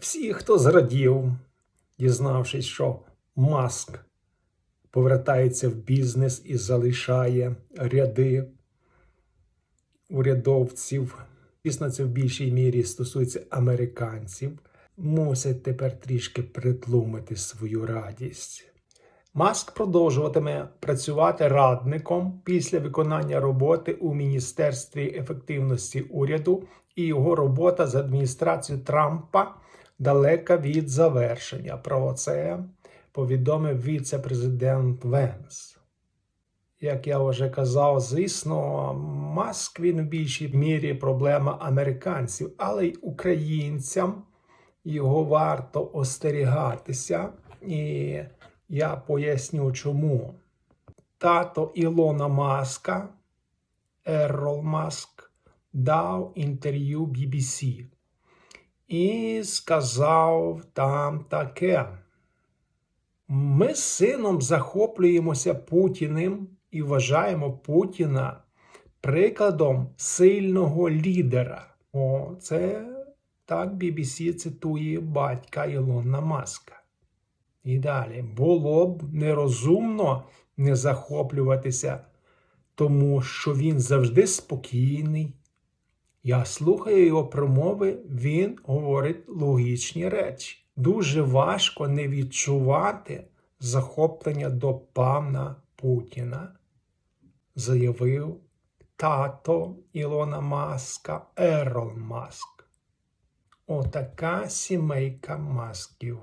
Всі, хто зрадів, дізнавшись, що Маск повертається в бізнес і залишає ряди урядовців, звісно, це в більшій мірі стосується американців, мусять тепер трішки притлумити свою радість. Маск продовжуватиме працювати радником після виконання роботи у Міністерстві ефективності уряду, і його робота з адміністрацією Трампа далека від завершення. Про це повідомив віце-президент Венс. Як я вже казав, звісно, Маск він в більшій мірі проблема американців, але й українцям його варто остерігатися. І я поясню чому. Тато Ілона Маска, Еррол Маск, дав інтерв'ю BBC і сказав там таке. Ми з сином захоплюємося Путіним і вважаємо Путіна прикладом сильного лідера. О, це так BBC цитує батька Ілона Маска. І далі було б нерозумно не захоплюватися, тому що він завжди спокійний. Я слухаю його промови, він говорить логічні речі. Дуже важко не відчувати захоплення до пана Путіна, заявив тато Ілона Маска Ерол Маск. Отака сімейка масків.